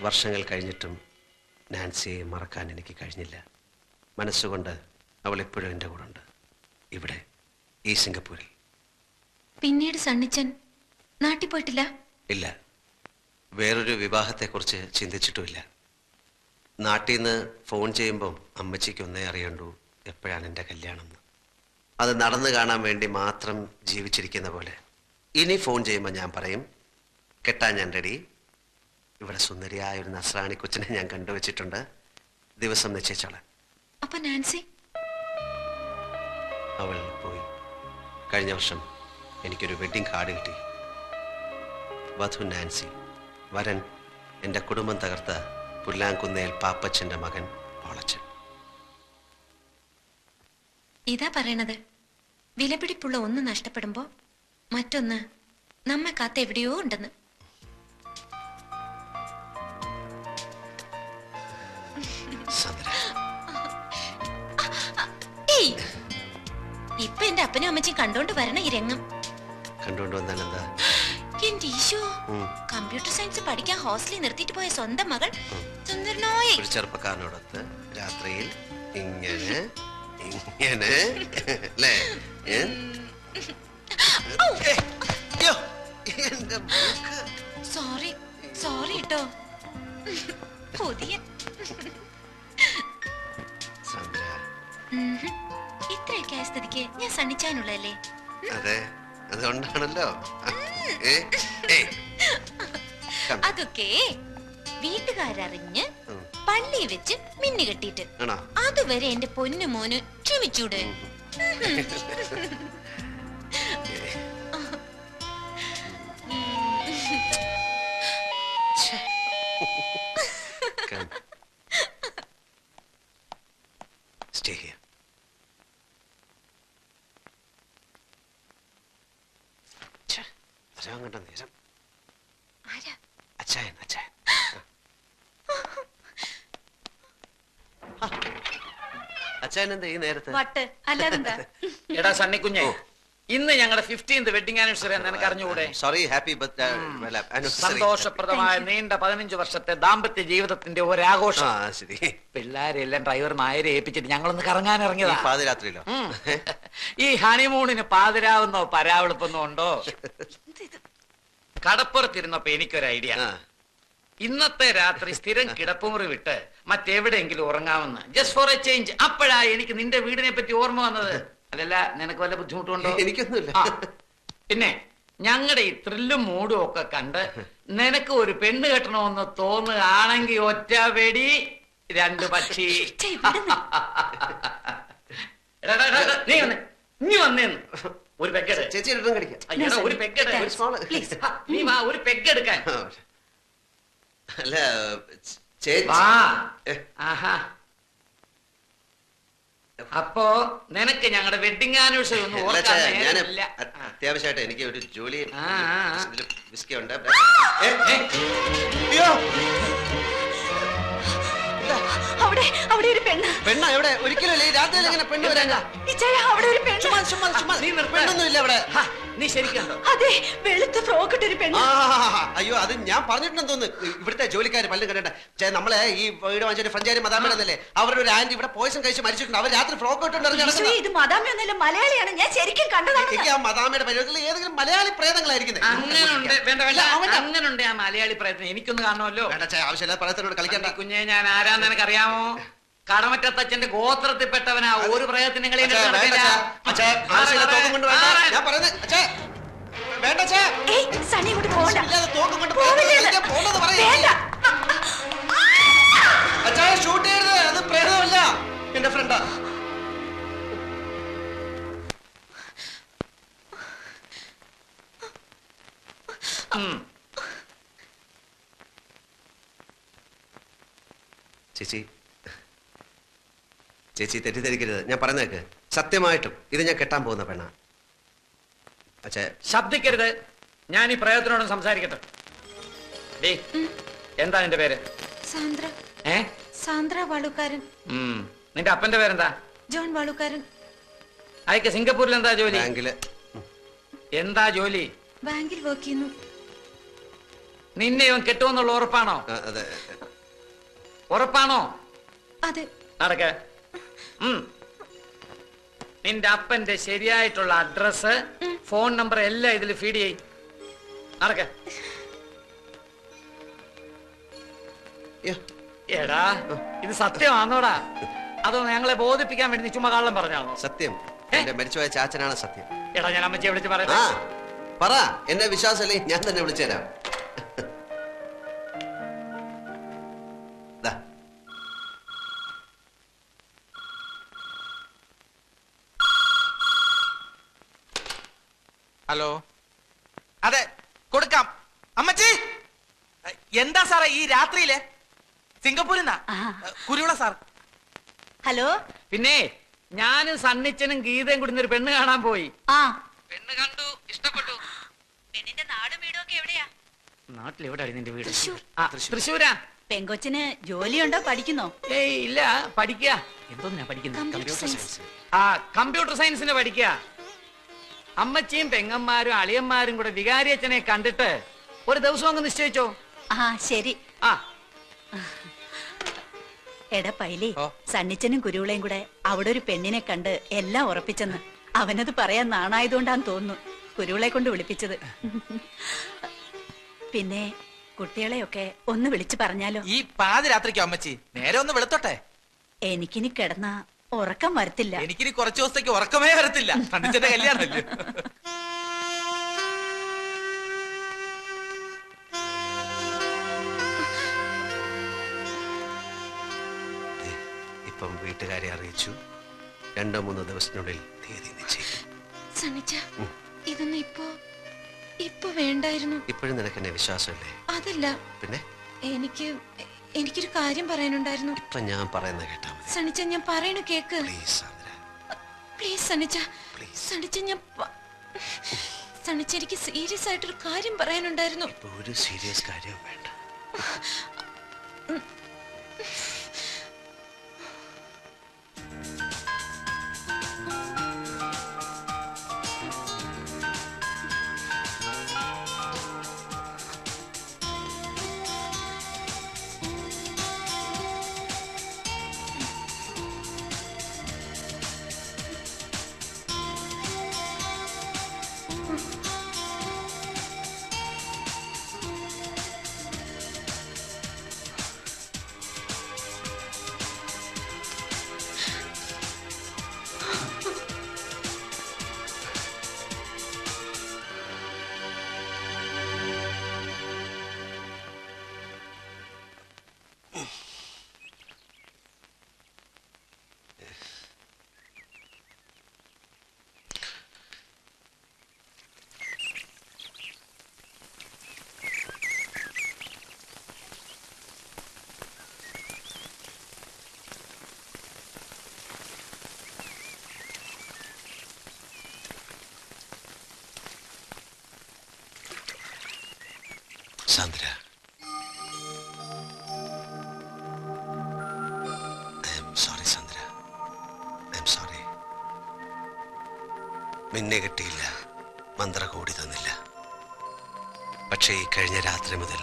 വർഷങ്ങൾ കഴിഞ്ഞിട്ടും നാൻസിയെ മറക്കാൻ എനിക്ക് കഴിഞ്ഞില്ല. മനസ്സുകൊണ്ട് അവൾ എപ്പോഴും എന്റെ കൂടെ ഉണ്ട് ഇവിടെ ഈ സിംഗപ്പൂരിൽ. പിന്നീട് സണ്ണിച്ചൻ നാട്ടിൽ പോയിട്ടില്ല? ഇല്ല. വേറൊരു വിവാഹത്തെക്കുറിച്ച് ചിന്തിച്ചിട്ടുമില്ല. നാട്ടിൽ നിന്ന് ഫോൺ ചെയ്യുമ്പം അമ്മച്ചിക്ക് ഒന്നേ അറിയണ്ടു എപ്പോഴാണ് എന്റെ കല്യാണം അത് നടന്നു കാണാൻ വേണ്ടി മാത്രം ജീവിച്ചിരിക്കുന്ന പോലെ. ഇനി ഫോൺ ചെയ്യുമ്പോൾ ഞാൻ പറയും കെട്ടാൻ ഞാൻ റെഡി ഇവിടെ സുന്ദരിയായ ഒരു നസ്രാണി കൊച്ചിനെ ഞാൻ കണ്ടുവച്ചിട്ടുണ്ട് ദിവസം നിശ്ചയിച്ചോളെ. അപ്പൊ നാൻസി? അവൾ പോയി. കഴിഞ്ഞ വർഷം എനിക്കൊരു വെഡിങ് കാർഡ് കിട്ടി. വധു നാൻസി വരൻ എന്റെ കുടുംബം തകർത്ത പുല്ലാങ്കുന്നേൽ പാപ്പച്ചന്റെ മകൻ പോളച്ചൻ. ഇതാ പറയണത്. വിലപിടിപ്പുള്ള ഒന്ന് നഷ്ടപ്പെടുമ്പോ മറ്റൊന്ന് നമ്മെ കാത്ത് എവിടെയോ ഉണ്ടെന്ന്. സന്ദ്ര. ഏയ് ഇപ്പൊ എന്റെ അപ്പനും അമ്മച്ചും കണ്ടോണ്ട് വരണ ഈ രംഗം. കണ്ടോണ്ട് വന്നാൽ എന്താ? എന്റെ ഈശോ കമ്പ്യൂട്ടർ സയൻസ് പഠിക്കാൻ ഹോസ്റ്റലിൽ നിർത്തിയിട്ട് പോയ സ്വന്തം മകൾ സുന്ദരനോയെ ഒരു ചെറുപ്പക്കാരനോടൊത്ത് രാത്രിയിൽ ഇങ്ങനെ ഇങ്ങനെ അല്ലേ? സോറി സോറി കേട്ടോ. പുതിയ. ഇത്രയൊക്കെ ആയ സ്ഥിതിക്ക് ഞാൻ സണ്ണിച്ചാനുള്ളതല്ലേ? അതെ അതുകൊണ്ടാണല്ലോ. അതൊക്കെ വീട്ടുകാരറിഞ്ഞ് ഉം. പള്ളി വെച്ച് മിന്നു കെട്ടിയിട്ട്. അതുവരെ എന്റെ പൊന്നു മോന് ക്ഷമിച്ചൂടെ. വരാൻ കണ്ട നേരം. ആരാ? അച്ചായൻ അച്ചായൻ. അച്ചായൻ എന്താ ഈ നേരത്തെ? വട്ട്. അല്ലാതെന്താ? എടാ സണ്ണിക്കുഞ്ഞോ. ഇന്ന് ഞങ്ങളുടെ ഫിഫ്റ്റീൻത് വെഡിങ് ആനിവേഴ്സറി എന്ന് എനിക്ക് അറിഞ്ഞുകൂടെ? സോറി ഹാപ്പി ബർത്ത്ഡേ സന്തോഷപ്രദമായ നീണ്ട പതിനഞ്ച് വർഷത്തെ ദാമ്പത്യ ജീവിതത്തിന്റെ ഒരാഘോഷം. പിള്ളേരെല്ലാം ഡ്രൈവർ നായരെ ഏൽപ്പിച്ചിട്ട് ഞങ്ങളൊന്ന് കറങ്ങാൻ ഈ ഇറങ്ങിയതാ പാതിരാത്രിയിലോ. ഈ ഹണിമൂണിന് പാതിരാവുന്നോ പരാവെളുപ്പെന്നോ ഉണ്ടോ? കടപ്പുറത്തിരുന്നപ്പോ എനിക്കൊരു ഐഡിയ. ഇന്നത്തെ രാത്രി സ്ഥിരം കിടപ്പുമുറി വിട്ട് മറ്റെവിടെയെങ്കിലും ഉറങ്ങാമെന്ന്. ജസ്റ്റ് ഫോർ എ ചേഞ്ച് അപ്പോഴാ എനിക്ക് നിന്റെ വീടിനെ പറ്റി ഓർമ്മ വന്നത്. അതല്ല നിനക്ക് വല്ല ബുദ്ധിമുട്ടുണ്ടോ? എനിക്കൊന്നുമില്ല. പിന്നെ ഞങ്ങളുടെ ഈ ത്രില്ലും മൂടും ഒക്കെ കണ്ട് നിനക്ക് ഒരു പെണ്ണ് കെട്ടണമെന്ന് തോന്നുകയാണെങ്കിൽ ഒറ്റ വെടി രണ്ട് പക്ഷി. നീ വന്നേ. നീ വന്നേന്ന് ഒരു പെഗ്ഗെട് ചേച്ചി കടിക്കാം. ഒരു പെഗ്ഗെട്. നീ വാ ഒരു പെഗ്ഗെടുക്കാൻ അല്ല ചേച്ചി. ആഹാ. അപ്പോ നിനക്ക് ഞങ്ങളുടെ വെഡിങ് ആനിവേഴ്സറി ഒന്നും ഓർക്കാൻ ഞാൻ നേരമില്ല. അത്യാവശ്യമായിട്ട് എനിക്ക് ഒരു ജോലി വിസ്കി ഉണ്ട്. അവിടെ അവിടെ ഒരു പെണ്ണ്. പെണ്ണ എവിടെ? ഒരിക്കലും രാത്രിയിൽ ഇങ്ങനെ പെണ്ണ് വരാൻ ഇച്ചയ അവിടെ ഒരു പെണ്ണ്. ചുമ്മാ ചുമ്മാ ചുമ്മാ. നീ നിർത്ത്. പെണ്ണൊന്നും ഇല്ല അവിടെ ഹാ, നീ ശരിക്കുണ്ടോ? അതെ വെളുത്ത ഫ്രോക്ക് ഇട്ടൊരു ഒരു പെണ്ണ് അയ്യോ അത് ഞാൻ പറഞ്ഞിട്ടുണ്ടെന്ന് തോന്നുന്നു. ഇവിടുത്തെ ജോലിക്കാർ പല്ലും കണ്ടേ ചേ നമ്മളെ ഈ വീട് വാങ്ങിച്ചൊരു ഫ്രഞ്ചാരി മദാമേനല്ലേ അവരുടെ ഒരു ആന്റി ഇവിടെ പോയിസൺ കഴിച്ച് മരിച്ചിട്ടുണ്ട്. അവർ രാത്രി ഫ്രോക്ക് ഇട്ടുണ്ടായിരുന്നു ഇറങ്ങി ഇത് മതാമിയൊന്നല്ല മലയാളിയാണ്. ഞാൻ ശരിക്കും കണ്ടതാണ്. എനിക്ക് ആ മദാമയുടെ പരിപാടിയിൽ ഏതെങ്കിലും മലയാളി പ്രേതങ്ങളായിരിക്കുന്നത് അങ്ങനെയുണ്ട് വേണ്ട വേണ്ട. അങ്ങനുണ്ട് ആ മലയാളി പ്രേതം. എനിക്കൊന്ന് ചേ ആവശ്യമില്ല പ്രേതത്തിനോട് കളിക്കണ്ട. കുഞ്ഞെ ഞാൻ ആരാന്ന് നിനക്കറിയാമോ കടമറ്റത്തച്ഛന്റെ ഗോത്രത്തിൽപ്പെട്ടവനാ ഒരു പ്രയത്നം നിങ്ങളെ അച്ഛാ, അച്ഛാ. അച്ഛാ, ആവശ്യമില്ല വേണ്ട. ഞാൻ പറയുന്നത് അച്ഛാ, വേണ്ട അച്ഛാ. ഏയ് സണ്ണി ഇങ്ങോട്ട് പോകണ്ട ആവശ്യമില്ലാതെ തോക്കും കൊണ്ട് പോവില്ല പ്രേതത്തെ ഇത്. കളിക്കാൻ പോകണ്ടെന്ന് പറയ്. വേണ്ട അച്ഛാ, shoot ചെയ്യരുത്. അത് പ്രേതമല്ല. എന്റെ ഫ്രണ്ടാ ചേച്ചി ചേച്ചി തെറ്റിദ്ധരിക്കരുത്. ഞാൻ പറഞ്ഞേക്ക് സത്യമായിട്ടും ഇത് ഞാൻ കെട്ടാൻ പോകുന്ന പെണ്ണ. പക്ഷേ ശബ്ദിക്കരുത്. ഞാൻ ഈ പ്രയോജനോട് സംസാരിക്കട്ടെ. ഡേ എന്താ നിന്റെ പേര്? സാന്ദ്ര. ഏ? സാന്ദ്ര വാളുക്കാരൻ. ഉം. നിന്റെ അപ്പന്റെ പേരെന്താ? ജോൺ വാളുക്കാരൻ. അയക്ക് സിംഗപ്പൂരിൽ എന്താ ജോലി? ബാങ്കിൽ. എന്താ ജോലി? ബാങ്കിൽ വർക്ക് ചെയ്യുന്നു. നിന്നെ ഇവൻ കെട്ടുമെന്നുള്ള ഉറപ്പാണോ? അതെ. ഉറപ്പാണോ? അതെ. നടക്ക. നിന്റെ അപ്പന്റെ ശരിയായിട്ടുള്ള അഡ്രസ് ഫോൺ നമ്പർ എല്ലാം ഇതിൽ ഫീഡ് ചെയ്യും. നടക്ക എടാ ഇത് സത്യമാണോടാ അതോ ഞങ്ങളെ ബോധിപ്പിക്കാൻ വേണ്ടി ചുമ്മാ കള്ളം പറഞ്ഞാണോ സത്യം. എന്റെ മരിച്ചുപോയ ചാച്ചനാണ് സത്യം. എടാ ഞാൻ അമ്മച്ചിയെ വിളിച്ച് പറയാം പറയുന്നത് പറ. എന്നെ വിശ്വാസമല്ലേ ഞാൻ തന്നെ വിളിച്ചേരാ ദാ, ഹലോ. അതെ കൊടുക്കാം. അമ്മച്ചി! എന്താ സാറേ ഈ രാത്രിയിലെ? സിംഗപ്പൂരിൽ നിന്നാ ആ. കുരുവിള സാർ. ഹലോ? പിന്നെ ഞാനും സണ്ണിച്ചനും ഗീതയും കൂടി ഒരു പെണ്ണ് കാണാൻ പോയി. ആ. പെണ്ണ് കണ്ടു ഇഷ്ടപ്പെട്ടു. പെണ്ണിന്റെ നാടും വീടും ഒക്കെ എവിടെയാ? നാട്ടിൽ എവിടെയാണ് നിന്റെ വീട്? തൃശ്ശൂരാ. പെങ്കൊച്ചിന് ജോലിയുണ്ടോ? പഠിക്കുന്നോ? ഏയ് ഇല്ല പഠിക്കുക എന്തോന്നാ പഠിക്കുന്നത് കമ്പ്യൂട്ടർ സയൻസ് ആ കമ്പ്യൂട്ടർ സയൻസിന് പഠിക്കുക അമ്മച്ചിയും പെങ്ങന്മാരും അളിയന്മാരും കൂടെ വികാരിയച്ഛനെ കണ്ടിട്ട് ഒരു ദിവസം അങ്ങ് നിശ്ചയിച്ചോ? ആ ശരി. ആ. എടാ പൈലി. സണ്ണിച്ചനും കുരുവിളയും കൂടെ അവിടെ ഒരു പെണ്ണിനെ കണ്ട് എല്ലാം ഉറപ്പിച്ചെന്ന്. അവനത് പറയാൻ നാണായതുകൊണ്ടാന്ന് തോന്നുന്നു. കുരുവിളെ കൊണ്ട് വിളിപ്പിച്ചത്. പിന്നെ കുട്ടികളെയൊക്കെ ഒന്ന് വിളിച്ചു പറഞ്ഞാലോ? ഈ പാതിരാത്രിക്കോ അമ്മച്ചി? നേരെ ഒന്ന് വെളുത്തോട്ടെ. എനിക്കിനി കിടന്ന ഉറക്കം വരത്തില്ല. എനിക്കിനി കുറച്ചു ദിവസത്തേക്ക് ഉറക്കമേ വരത്തില്ല. സണ്ണിച്ചന്റെ കല്യാണമല്ലേ? ഇപ്പം വീട്ടുകാരെ അറിയിച്ചു. രണ്ടോ മൂന്നോ ദിവസത്തിനുള്ളിൽ തീയതി നിശ്ചയിക്കും. ഇതൊന്നും ഇപ്പോ ഇപ്പൊ വേണ്ടായിരുന്നു. ഇപ്പോഴും നിനക്ക് എന്നെ വിശ്വാസമല്ലേ? അതല്ല. പിന്നെ? എനിക്ക് എനിക്കൊരു കാര്യം പറയാനുണ്ടായിരുന്നു. ഇപ്പൊ ഞാൻ പറയുന്ന കേട്ടാ സണിച്ച ഞാൻ പറയണ കേക്ക്. പ്ലീസ് സണിച്ച. സണിച്ച ഞാൻ സണിച്ച എനിക്ക് സീരിയസ് ആയിട്ടൊരു കാര്യം പറയാനുണ്ടായിരുന്നു. ഒരു സീരിയസ് കാര്യം വേണ്ട. Bye. Sandra sorry Sandra sorry നിന്നെ കിട്ടിയില്ല. മന്ത്രകോടി തന്നില്ല. പക്ഷേ ഈ കഴിഞ്ഞ രാത്രി മുതൽ